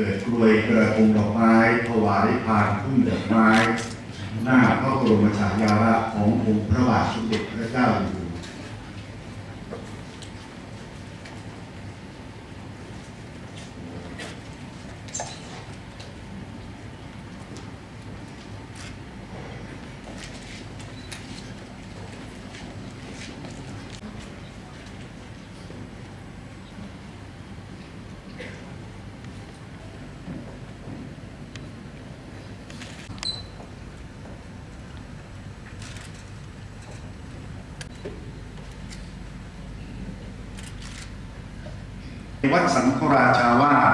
ปิดกลวยกระทงดอกไม้ถวายพานพุ่มดอกไม้ หน้าพระบรมฉายาลักษณ์ขององค์พระบาทสมเด็จพระเจ้าอยู่หั ววัดสังฆราชาวาส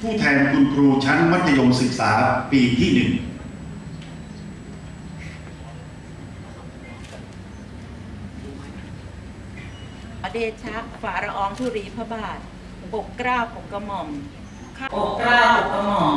ผู้แทนคุณครูชั้นมัธยมศึกษาปีที่หนึ่งขอเดชะฝ่าละอองธุรีพระบาทปกเกล้าปกกระหม่อมข้าปกเกล้าปกกระหม่อม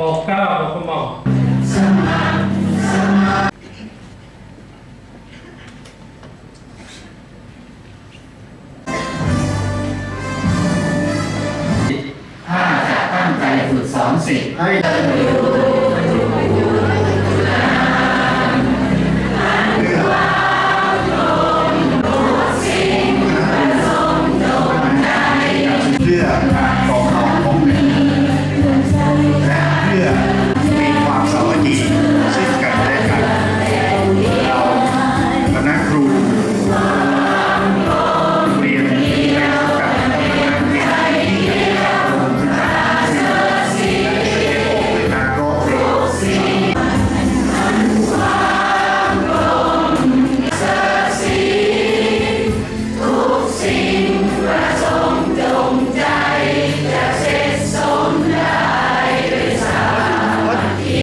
โปรดเกล้าโปรดกระหม่อมถ้าจะตั้งใจฝึกสอนสิทธิ์ให้